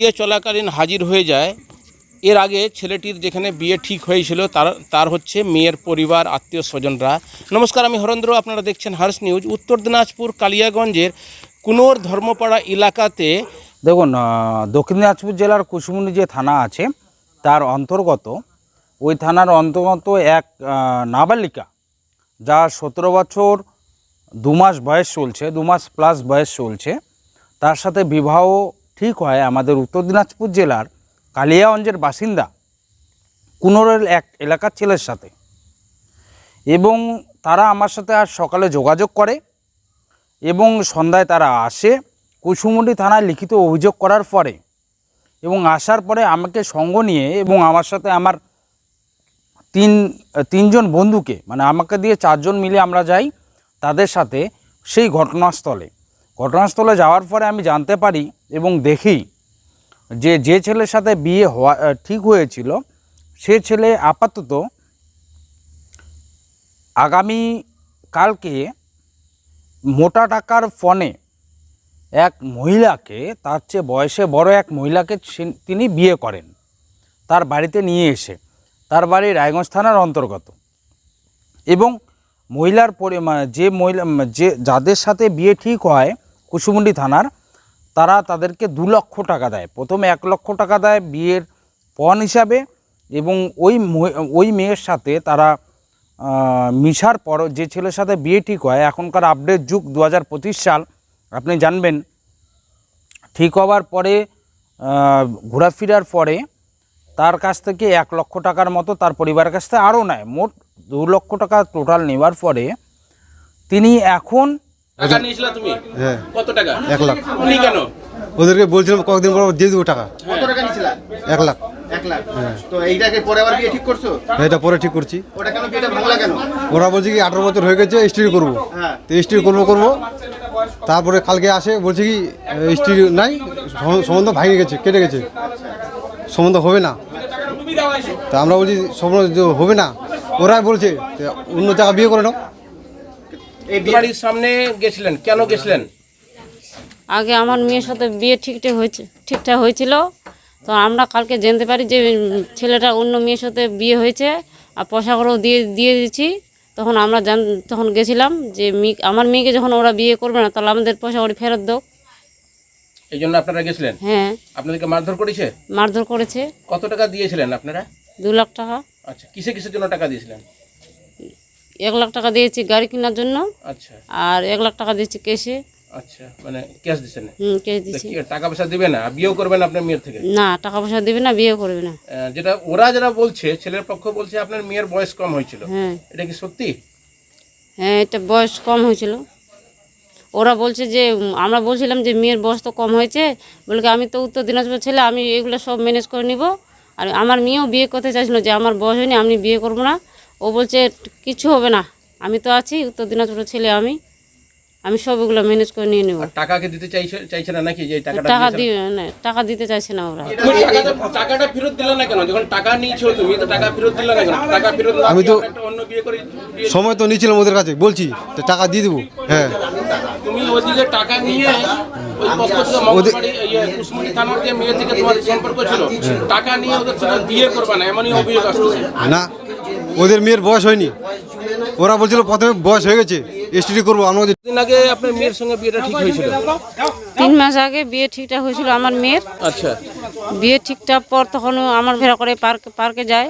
বিয়ে চলাকালীন হাজির হয়ে যায়। এর আগে ছেলেটির যেখানে বিয়ে ঠিক হয়েছিল, তার তার হচ্ছে মেয়ের পরিবার, আত্মীয় স্বজনরা। নমস্কার, আমি হরেন্দ্র, আপনারা দেখছেন হার্স নিউজ, উত্তর দিনাজপুর, কালিয়াগঞ্জের কুনোর ধর্মপাড়া এলাকাতে। দেখুন দক্ষিণ দিনাজপুর জেলার কুসুমুনি যে থানা আছে, তার অন্তর্গত, ওই থানার অন্তর্গত এক নাবালিকা, যা সতেরো বছর দু মাস বয়স চলছে, দু মাস প্লাস বয়স চলছে, তার সাথে বিবাহ ঠিক হয়, আমাদের উত্তর দিনাজপুর জেলার কালিয়াগঞ্জের বাসিন্দা কুনোরের এক এলাকার ছেলের সাথে। এবং তারা আমার সাথে আজ সকালে যোগাযোগ করে এবং সন্ধ্যায় তারা আসে কুসুমুন্ডি থানায় লিখিত অভিযোগ করার পরে এবং আসার পরে আমাকে সঙ্গ নিয়ে এবং আমার সাথে আমার তিন, তিনজন বন্ধুকে মানে আমাকে দিয়ে চারজন মিলে আমরা যাই তাদের সাথে সেই ঘটনাস্থলে। ঘটনাস্থলে যাওয়ার পরে আমি জানতে পারি এবং দেখি যে যে ছেলের সাথে বিয়ে হওয়া ঠিক হয়েছিল, সে ছেলে আপাতত আগামী কালকে মোটা টাকার ফোনে এক মহিলাকে, তার চেয়ে বয়সে বড় এক মহিলাকে তিনি বিয়ে করেন। তার বাড়িতে নিয়ে এসে, তার বাড়ি রায়গঞ্জ থানার অন্তর্গত। এবং মহিলার পরি মানে যে মহিলা, যে যাদের সাথে বিয়ে ঠিক হয়, কুসুমুন্ডি থানার তারা তাদেরকে দু লক্ষ টাকা দেয়। প্রথমে এক লক্ষ টাকা দেয় বিয়ের পণ হিসাবে এবং ওই ওই মেয়ের সাথে তারা মিশার পর যে ছেলের সাথে বিয়ে ঠিক হয়, এখনকার আপডেট যুগ দু হাজার পঁচিশ সাল, আপনি জানবেন। ঠিক হওয়ার পরে ঘোরাফেরার পরে তার কাছ থেকে এক লক্ষ টাকার মতো তার পরিবারের কাছ থেকে আরও নেয়। মোট দু লক্ষ টাকা টোটাল নেওয়ার পরে তিনি এখন টাকা নিয়েছিল তুমি? হ্যাঁ। কত টাকা? এক লাখ। উনি কেন? ওদেরকে বলছিলাম কয়েকদিন পর দিয়ে দেবো টাকা। কত টাকা নিছিলা এক লাখ। এক লাখ। তো এইটাকে পরে আবার বিয়ে ঠিক করছ? এটা পরে ঠিক করছি। ওটা কেন বিয়েটা ভাঙলা কেন? ওরা বলছে কি আঠারো বছর হয়ে গেছে স্ত্রী করব। হ্যাঁ। তো স্ত্রী করব করব। তারপরে কালকে আসে বলছে কি স্ত্রী নাই সম্বন্ধ ভাঙে গেছে কেটে গেছে। সম্বন্ধ হবে না। তা আমরা বলছি সম্বন্ধ যে হবে না। ওরাই বলছে অন্য জায়গা বিয়ে করে নাও। এই বাড়ির সামনে গেছিলেন। কেন গেছিলেন? আগে আমার মেয়ের সাথে বিয়ে ঠিকঠাক হয়েছে ঠিকঠাক হয়েছিল। তো আমরা কালকে জানতে পারি যে ছেলেটা অন্য মেয়ের সাথে বিয়ে হয়েছে আর পয়সা করেও দিয়ে দিয়ে দিচ্ছি তখন আমরা জান তখন গেছিলাম যে মি- আমার মেয়েকে যখন ওরা বিয়ে করবে না তাহলে আমাদের পয়সা করে ফেরত দাও। এই জন্য আপনারা গেছিলেন? হ্যাঁ। আপনাদেরকে মারধর করেছে? মারধর করেছে। কত টাকা দিয়েছিলেন আপনারা? দু লাখ টাকা। আচ্ছা কিসে কিসের জন্য টাকা দিয়েছিলেন? এক লাখ টাকা দিয়েছি গাড়ি কেনার জন্য। আচ্ছা। আর এক লাখ টাকা দিয়েছি কেসে আচ্ছা মানে ক্যাশ হুম টাকা পয়সা দিবে না? বিয়েও করবেন আপনার মেয়ের থেকে? না টাকা পয়সা দেবে না বিয়ে করবে না। যেটা ওরা যারা বলছে ছেলের পক্ষ বলছে আপনার মেয়ের বয়স কম হয়েছিল। হ্যাঁ। এটা কি সত্যি? হ্যাঁ এটা বয়স কম হয়েছিল। ওরা বলছে যে আমরা বলছিলাম যে মেয়ের বয়স তো কম হয়েছে। বলে আমি তো উত্তর দিনাজপুর ছেলে আমি এগুলো সব ম্যানেজ করে নিব। আর আমার মেয়েও বিয়ে করতে চাইছিল যে আমার বয়স হয়নি আমি বিয়ে করব না। ও বলছে কিছু হবে না আমি তো আছি উত্তর দিনাজপুরের ছেলে আমি আমি সব এগুলো ম্যানেজ করে নিয়ে নেব। আর টাকাকে দিতে চাইছে চাইছে না নাকি যে টাকাটা টাকা দিয়ে না টাকা দিতে চাইছে না ওরা। টাকাটা- টাকাটা ফেরত দিলে না কেন? যখন টাকা নিয়েছো তুমি তো টাকা ফেরত দিলে না কেন? টাকা ফেরত আমি তো- অন্য বিয়ে করে সময় তো নিয়েছিলাম ওদের কাছে বলছি তো টাকা দিয়ে দেবো হ্যাঁ। তুমি ওদিকে টাকা নিয়ে না ওদের মেয়ের বয়স হয়নি। ওরা বলছিল প্রথমে বয়স হয়ে গেছে স্ত্রী করব আমরা বলছি, দিন আগে আপনার মেয়ের সঙ্গে বিয়েটা ঠিক হয়েছিল? তিন মাস আগে বিয়ে ঠিকঠাক হয়েছিল আমার মেয়ের। আচ্ছা। বিয়ে ঠিকঠাক পর তখন আমার ভেড়া করে পার্ক পার্কে যায়।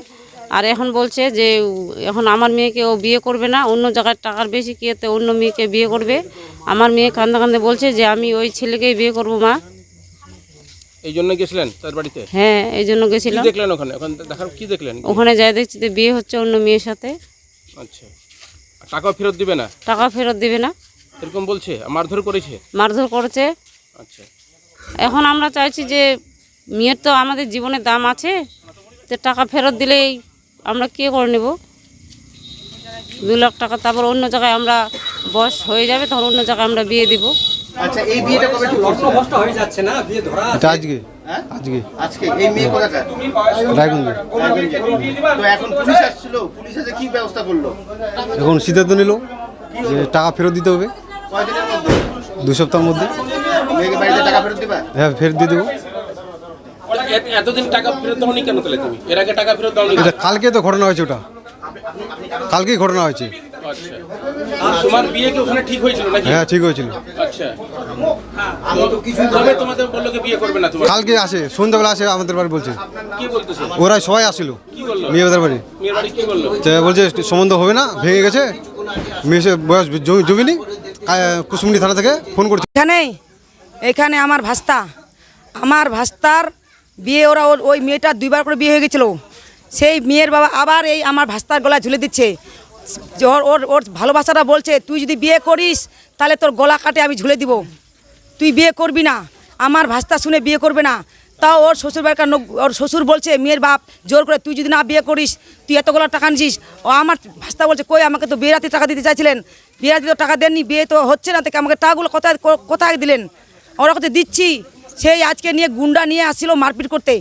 আর এখন বলছে যে এখন আমার মেয়েকে ও বিয়ে করবে না অন্য জায়গায় টাকার বেশি কিয়েতে অন্য মেয়েকে বিয়ে করবে। আমার মেয়ে কান্দা কান্দে বলছে যে আমি ওই ছেলেকেই বিয়ে করব মা। এই জন্য গেছিলেন তার বাড়িতে? হ্যাঁ এই জন্য গেছিলাম। দেখলেন ওখানে? ওখানে দেখার কি দেখলেন? ওখানে যাই দেখছি যে বিয়ে হচ্ছে অন্য মেয়ের সাথে। আচ্ছা। টাকাও ফেরত দিবে না? টাকা ফেরত দেবে না। এরকম বলছে? মারধর করেছে? মারধর করেছে। আচ্ছা। এখন আমরা চাইছি যে মেয়ের তো আমাদের জীবনের দাম আছে তো টাকা ফেরত দিলেই আমরা কে করে নেব? দু লাখ টাকা তারপর অন্য জায়গায় আমরা বয়স হয়ে যাবে তখন অন্য জায়গায় আমরা বিয়ে দিব। আচ্ছা এই বিয়েটা কবে ঠিক করছ এটা আজকে। হ্যাঁ? আজকে। আজকে? এই মেয়ে কোথাকার? রায়গঞ্জে। তো এখন পুলিশ আসছিল পুলিশ এসে কি ব্যবস্থা করল? এখন সিদ্ধান্ত নিল যে টাকা ফেরত দিতে হবে। কয়দিনের মধ্যে? দু সপ্তাহের মধ্যে। মেয়েকে বাড়িতে টাকা ফেরত দিবা? হ্যাঁ ফেরত দিয়ে দেবো। এত- এতদিন টাকা ফেরত দাওনি কেন তাহলে তুমি? এর আগে টাকা ফেরত দাওনি কেন? এটা কালকে তো ঘটনা হয়েছে ওটা। কালকেই ঘটনা হয়েছে। আচ্ছা। তোমার বিয়ে কি ওখানে ঠিক হয়েছিল নাকি? হ্যাঁ ঠিক হয়েছিল। আচ্ছা। কবে তোমাদের বলল কি বিয়ে করবে না তোমার? কালকে আসে সন্ধ্যাবেলা আসে আমাদের বাড়ি বলছে। কি বলতেছে? ওরা সবাই আসছিল কি বলল? বাড়ি। মেয়ের বাড়ি কি বলল? তো বলছে সম্বন্ধ হবে না ভেঙে গেছে। মেয়ে বয়স জমিনি কুসুমনি থানা থেকে ফোন করছে। এখানে এখানে আমার ভাস্তা। আমার ভাস্তার বিয়ে ওরা ওই মেয়েটার দুইবার করে বিয়ে হয়ে গেছিল। সেই মেয়ের বাবা আবার এই আমার ভাস্তার গলায় ঝুলে দিচ্ছে। ওর ওর ওর ভালোবাসাটা বলছে, তুই যদি বিয়ে করিস, তাহলে তোর গলা কাটে, আমি ঝুলে দিব। তুই বিয়ে করবি না, আমার ভাস্তা শুনে বিয়ে করবে না। তাও ওর শ্বশুর বাড়ির ওর শ্বশুর বলছে, মেয়ের বাপ, জোর করে তুই যদি না বিয়ে করিস, তুই এতগুলো টাকা নিছিস ও আমার ভাস্তা বলছে, কই, আমাকে তো বিয়ে রাতে টাকা দিতে চাইছিলেন। বিয়ে রাতে তো টাকা দেননি, বিয়ে তো হচ্ছে না থেকে আমাকে টাকাগুলো কোথায় কোথায় দিলেন? ওরা কথা দিচ্ছি, সেই আজকে নিয়ে গুন্ডা নিয়ে আসছিল মারপিট করতে।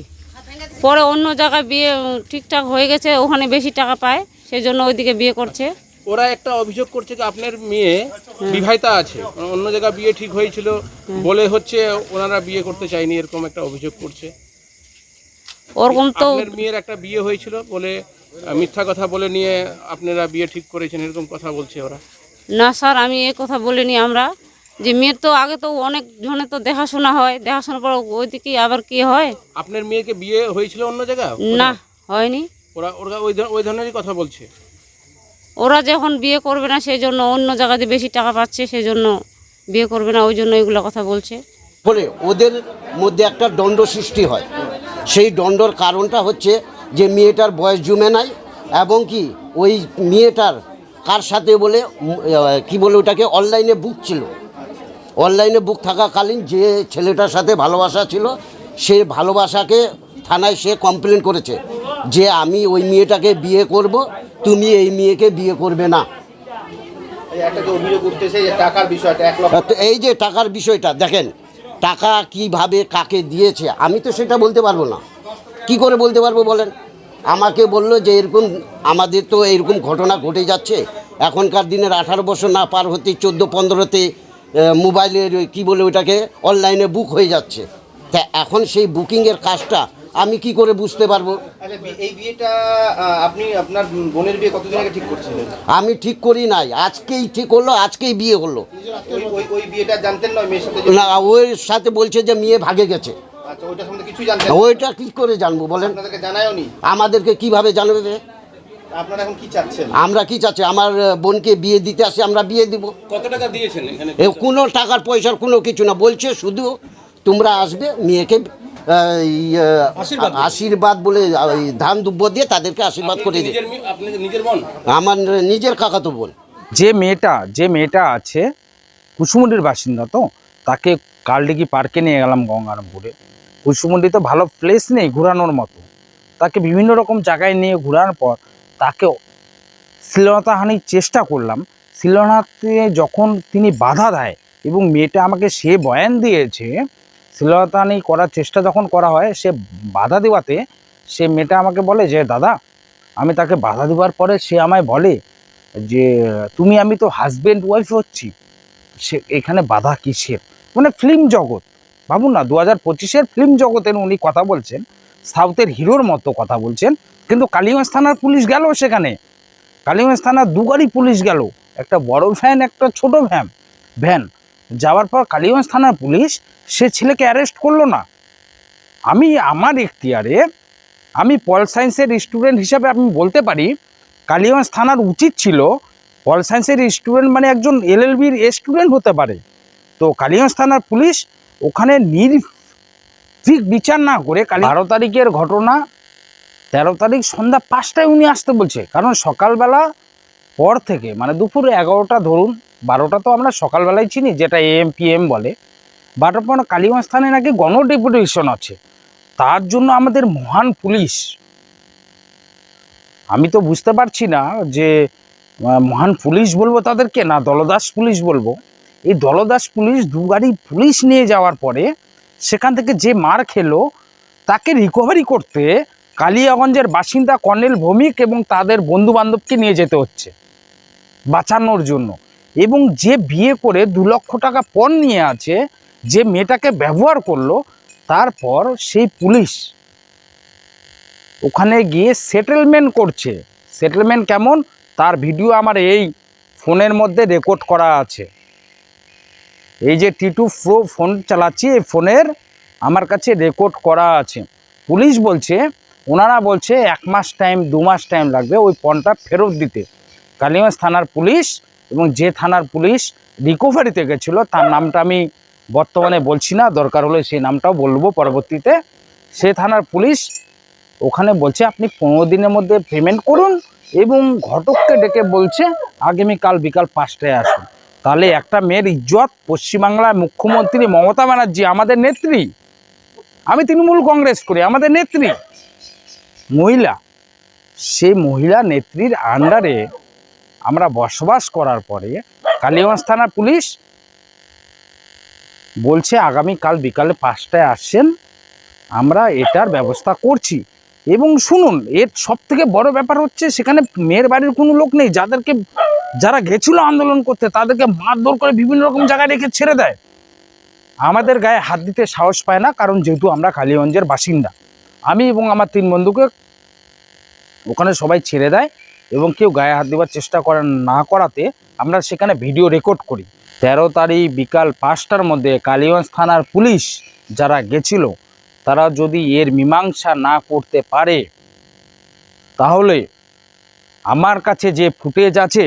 পরে অন্য জায়গায় বিয়ে ঠিকঠাক হয়ে গেছে, ওখানে বেশি টাকা পায়। সেই জন্য ওইদিকে বিয়ে করছে। ওরা একটা অভিযোগ করছে যে আপনার মেয়ে বিবাহিতা আছে। অন্য জায়গায় বিয়ে ঠিক হয়েছিল বলে হচ্ছে ওনারা বিয়ে করতে চায়নি এরকম একটা অভিযোগ করছে। ওরকম তো আপনার মেয়ের একটা বিয়ে হয়েছিল বলে মিথ্যা কথা বলে নিয়ে আপনারা বিয়ে ঠিক করেছেন এরকম কথা বলছে ওরা। না স্যার আমি এই কথা বলিনি আমরা। যে মেয়ের তো আগে তো অনেক জনে তো দেখাশোনা হয় দেখাশোনার পর ওইদিকে আবার কি হয়? আপনার মেয়েকে বিয়ে হয়েছিল অন্য জায়গায়? না হয়নি। ওরা ওরা ওই ওই ধরনেরই কথা বলছে। ওরা যখন বিয়ে করবে না সেই জন্য অন্য জায়গাতে বেশি টাকা পাচ্ছে সেই জন্য বিয়ে করবে না ওই জন্য এগুলো কথা বলছে। ফলে ওদের মধ্যে একটা দণ্ড সৃষ্টি হয়। সেই দণ্ডর কারণটা হচ্ছে যে মেয়েটার বয়স জমে নাই এবং কি ওই মেয়েটার কার সাথে বলে উম, আহ, কি বলে ওটাকে অনলাইনে বুক ছিল। অনলাইনে বুক থাকাকালীন যে ছেলেটার সাথে ভালোবাসা ছিল সে ভালোবাসাকে থানায় সে কমপ্লেন করেছে। যে আমি ওই মেয়েটাকে বিয়ে করব তুমি এই মেয়েকে বিয়ে করবে না। এই যে টাকার বিষয়টা তো এই যে টাকার বিষয়টা দেখেন টাকা কীভাবে কাকে দিয়েছে আমি তো সেটা বলতে পারব না। কি করে বলতে পারব বলেন? আমাকে বলল যে এরকম আমাদের তো এরকম ঘটনা ঘটে যাচ্ছে। এখনকার দিনের আঠারো বছর না পার হতে চোদ্দ পনেরোতে মোবাইলের ওই কী বলে ওটাকে অনলাইনে বুক হয়ে যাচ্ছে। তা এখন সেই বুকিংয়ের কাজটা আমি কি করে বুঝতে পারব? এই বিয়েটা আপনি আপনার বোনের বিয়ে কতদিন আগে ঠিক করছিলেন? আমি ঠিক করি নাই। আজকেই ঠিক হলো আজকেই বিয়ে হলো। ওই ওই ওই বিয়েটা জানতেন না ওই মেয়ের সাথে না ওর সাথে বলছে যে মেয়ে ভাগে গেছে। আচ্ছা? ওইটা কি করে জানব বলেন? আমাদেরকে কীভাবে জানাবে আপনারা এখন কি চাচ্ছেন? আমরা কি চাচ্ছি? আমার বোনকে বিয়ে দিতে আসে আমরা বিয়ে দিব। কত টাকা দিয়েছেন এ কোনো টাকার পয়সার কোনো কিছু না। বলছে শুধু তোমরা আসবে মেয়েকে আশীর্বাদ বলে। ধান দুব্য দিয়ে তাদেরকে আশীর্বাদ করে বোন? আমার নিজের কাকাতো বোন। যে মেয়েটা যে মেয়েটা আছে কুসুমুন্ডির বাসিন্দা তো তাকে কালডিগি পার্কে নিয়ে গেলাম গঙ্গারামপুরে। কুসুমুন্ডি তো ভালো প্লেস নেই ঘোরানোর মতো। তাকে বিভিন্ন রকম জায়গায় নিয়ে ঘোরানোর পর তাকে শ্লীলতাহানির চেষ্টা করলাম। শ্লীলতাতে যখন তিনি বাধা দেয় এবং মেয়েটা আমাকে সে বয়ান দিয়েছে শ্লীলতাহানি করার চেষ্টা যখন করা হয়, সে বাধা দেওয়াতে সে মেয়েটা আমাকে বলে যে, দাদা, আমি তাকে বাধা দেওয়ার পরে সে আমায় বলে যে, তুমি আমি তো হাজব্যান্ড ওয়াইফ হচ্ছি। সে এখানে বাধা কিসের? মানে ফিল্ম জগৎ। ভাবুন না দু হাজার পঁচিশের ফিল্ম জগতের উনি কথা বলছেন, সাউথের হিরোর মতো কথা বলছেন, কিন্তু কালীগঞ্জ থানার পুলিশ গেল সেখানে। কালীগঞ্জ থানার দুগাড়ি পুলিশ গেল, একটা বড় ভ্যান একটা ছোট ভ্যান ভ্যান যাওয়ার পর কালীগঞ্জ থানার পুলিশ সে ছেলেকে অ্যারেস্ট করল না। আমি আমার এখতিয়ারে আমি পল সায়েন্সের স্টুডেন্ট হিসাবে আমি বলতে পারি, কালীগঞ্জ থানার উচিত ছিল পল সায়েন্সের স্টুডেন্ট মানে একজন এলএলবির স্টুডেন্ট হতে পারে। তো কালীগঞ্জ থানার পুলিশ ওখানে নির ঠিক বিচার না করে কালী বারো তারিখের ঘটনা, তেরো তারিখ সন্ধ্যা পাঁচটায় উনি আসতে বলছে। কারণ সকালবেলা পর থেকে মানে দুপুর এগারোটা ধরুন, বারোটা তো আমরা সকালবেলায় চিনি, যেটা এএম পিএম বলে। বারোটার পর কালীগঞ্জ থানায় নাকি গণ ডেপুটেশন আছে। তার জন্য আমাদের মহান পুলিশ। আমি তো বুঝতে পারছি না যে মহান পুলিশ বলব তাদেরকে না দলদাস পুলিশ বলব। এই দলদাস পুলিশ দু গাড়ি পুলিশ নিয়ে যাওয়ার পরে সেখান থেকে যে মার খেলো, তাকে রিকভারি করতে কালিয়াগঞ্জের বাসিন্দা কর্নেল ভৌমিক এবং তাদের বন্ধু বান্ধবকে নিয়ে যেতে হচ্ছে বাঁচানোর জন্য। এবং যে বিয়ে করে দু লক্ষ টাকা পণ নিয়ে আছে যে মেয়েটাকে ব্যবহার করল, তারপর সেই পুলিশ ওখানে গিয়ে সেটেলমেন্ট করছে। সেটেলমেন্ট কেমন? তার ভিডিও আমার এই ফোনের মধ্যে রেকর্ড করা আছে। এই যে টি টু প্রো ফোন চালাচ্ছি, এই ফোনের আমার কাছে রেকর্ড করা আছে। পুলিশ বলছে, ওনারা বলছে এক মাস টাইম দু মাস টাইম লাগবে ওই ফোনটা ফেরত দিতে। কালিগঞ্জ থানার পুলিশ এবং যে থানার পুলিশ রিকভারিতে গেছিল, তার নামটা আমি বর্তমানে বলছি না, দরকার হলে সেই নামটাও বলব, পরবর্তীতে সে থানার পুলিশ ওখানে বলছে আপনি পনেরো দিনের মধ্যে পেমেন্ট করুন এবং ঘটককে ডেকে বলছে আগামীকাল বিকাল পাঁচটায় আসুন। তাহলে একটা মেয়ের ইজ্জত, পশ্চিমবাংলার মুখ্যমন্ত্রী মমতা ব্যানার্জি আমাদের নেত্রী, আমি তৃণমূল কংগ্রেস করি, আমাদের নেত্রী, মহিলা, সেই মহিলা নেত্রীর আন্ডারে আমরা বসবাস করার পরে কালীগঞ্জ থানার পুলিশ বলছে আগামীকাল বিকালে পাঁচটায় আসছেন আমরা এটার ব্যবস্থা করছি। এবং শুনুন, এর সব থেকে বড় ব্যাপার হচ্ছে সেখানে মেয়ের বাড়ির কোনো লোক নেই, যাদেরকে যারা গেছিল আন্দোলন করতে, তাদেরকে মারধর করে বিভিন্ন রকম জায়গায় রেখে ছেড়ে দেয়। আমাদের গায়ে হাত দিতে সাহস পায় না, কারণ যেহেতু আমরা কালীগঞ্জের বাসিন্দা। আমি এবং আমার তিন বন্ধুকে ওখানে সবাই ছেড়ে দেয় এবং কেউ গায়ে হাত দেওয়ার চেষ্টা করে না করাতে, আমরা সেখানে ভিডিও রেকর্ড করি। তেরো তারিখ বিকাল পাঁচটার মধ্যে কালীগঞ্জ থানার পুলিশ যারা গেছিল, তারা যদি এর মীমাংসা না করতে পারে, তাহলে আমার কাছে যে ফুটেজ আছে,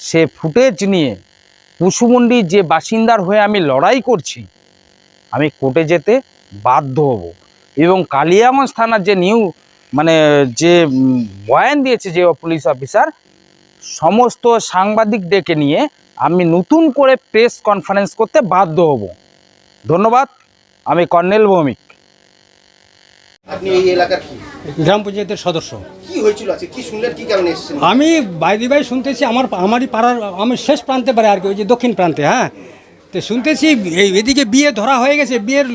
সে ফুটেজ নিয়ে কুসুমুন্ডির যে বাসিন্দার হয়ে আমি লড়াই করছি, আমি কোর্টে যেতে বাধ্য হব। এবং কালিয়াগঞ্জ থানার যে নিউ মানে যে বয়ান দিয়েছে যে পুলিশ অফিসার, সমস্ত সাংবাদিক ডেকে নিয়ে আমি নতুন করে প্রেস কনফারেন্স করতে বাধ্য হব। ধন্যবাদ আমি কর্নেল ভৌমিক। আপনি এই এলাকার কি? গ্রাম পঞ্চায়েতের সদস্য। কি হয়েছিল আজকে? কি শুনলেন? কি কারণে এসেছেন? আমি বাইরে বাই শুনতেছি আমার আমারই পাড়ার আমি শেষ প্রান্তে পারে আর কি ওই যে দক্ষিণ প্রান্তে হ্যাঁ? তো শুনতেছি এই এদিকে বিয়ে ধরা হয়ে গেছে বিয়ের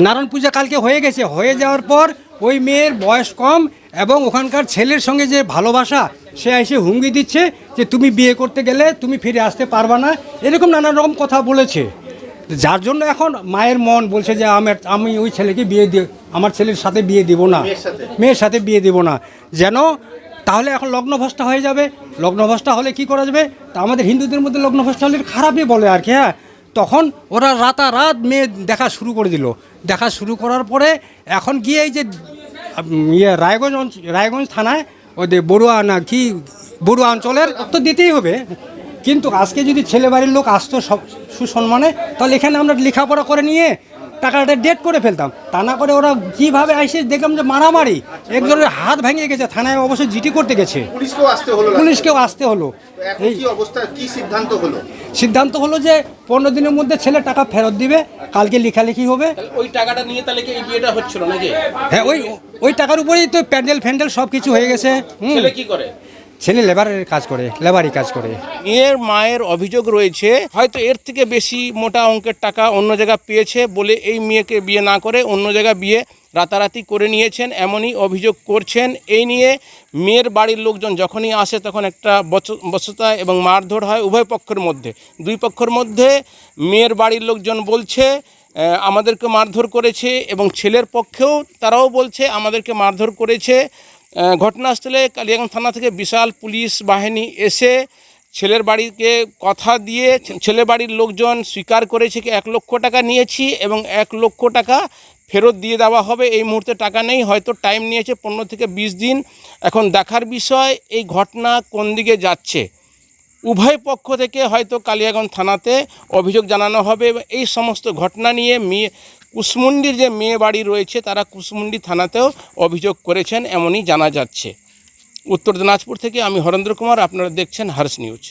নারায়ণ পূজা কালকে হয়ে গেছে হয়ে যাওয়ার পর ওই মেয়ের বয়স কম এবং ওখানকার ছেলের সঙ্গে যে ভালোবাসা সে এসে হুমকি দিচ্ছে যে তুমি বিয়ে করতে গেলে তুমি ফিরে আসতে পারবা না এরকম নানান রকম কথা বলেছে। যার জন্য এখন মায়ের মন বলছে যে আমার আমি ওই ছেলেকে বিয়ে দিয়ে আমার ছেলের সাথে বিয়ে দিব না। মেয়ের সাথে? বিয়ে দিব না। যেন তাহলে এখন লগ্নভ্রষ্টা হয়ে যাবে। লগ্নভ্রষ্টা হলে কি করা যাবে? তা আমাদের হিন্দুদের মধ্যে লগ্নভ্রষ্টা হলে খারাপই বলে আর কি হ্যাঁ। তখন ওরা রাতারাত মেয়ে দেখা শুরু করে দিল। দেখা শুরু করার পরে এখন গিয়ে এই যে ইয়ে রায়গঞ্জ রায়গঞ্জ থানায় ওদের বড়ুয়া না কি বড়ুয়া অঞ্চলের তো দিতেই হবে। কিন্তু আজকে যদি ছেলে বাড়ির লোক আসতো সব সুসম্মানে তাহলে এখানে আমরা লেখাপড়া করে নিয়ে টাকাটা ডেট করে ফেলতাম। তা না করে ওরা কীভাবে আসে দেখলাম যে মারামারি একজনের হাত ভেঙে গেছে থানায় অবশ্যই জিটি করতে গেছে। পুলিশকেও আসতে হলো পুলিশকেও আসতে হলো। এই অবস্থা? কি সিদ্ধান্ত হলো? সিদ্ধান্ত হলো যে পনেরো দিনের মধ্যে ছেলে টাকা ফেরত দিবে কালকে লেখালেখি হবে। ওই টাকাটা নিয়ে তাহলে কি বিয়েটা হচ্ছিল নাকি? হ্যাঁ ওই ওই টাকার উপরেই তো প্যান্ডেল ফ্যান্ডেল সব কিছু হয়ে গেছে। হুম। ছেলে কি করে? ছেলে লেবারের কাজ করে, লেবারি কাজ করে। মেয়ের, মায়ের অভিযোগ রয়েছে, হয়তো এর থেকে বেশি মোটা অঙ্কের টাকা অন্য জায়গায় পেয়েছে বলে এই মেয়েকে বিয়ে না করে অন্য জায়গায় বিয়ে রাতারাতি করে নিয়েছেন, এমনই অভিযোগ করছেন। এই নিয়ে মেয়ের বাড়ির লোকজন যখনই আসে তখন একটা বচ- বচসা এবং মারধর হয় উভয় পক্ষের মধ্যে। দুই পক্ষের মধ্যে মেয়ের বাড়ির লোকজন বলছে আমাদেরকে মারধর করেছে এবং ছেলের পক্ষেও তারাও বলছে, আমাদেরকে মারধর করেছে। ঘটনাস্থলে কালিয়াগঞ্জ থানা থেকে বিশাল পুলিশ বাহিনী এসে ছেলের বাড়িকে কথা দিয়ে ছেলে বাড়ির লোকজন স্বীকার করেছে কি এক লক্ষ টাকা নিয়েছি এবং এক লক্ষ টাকা ফেরত দিয়ে দেওয়া হবে। এই মুহূর্তে টাকা নেই, হয়তো টাইম নিয়েছে পনেরো থেকে বিশ দিন। এখন দেখার বিষয়, এই ঘটনা কোন দিকে যাচ্ছে? উভয় পক্ষ থেকে হয়তো কালিয়াগঞ্জ থানাতে অভিযোগ জানানো হবে। এই সমস্ত ঘটনা নিয়ে মেয়ে কুসমুন্ডির যে মেয়ে বাড়ি রয়েছে, তারা কুসমুন্ডি থানাতেও অভিযোগ করেছেন, এমনই জানা যাচ্ছে। উত্তর দিনাজপুর থেকে আমি হরেন্দ্র কুমার, আপনারা দেখছেন হার্স নিউজ।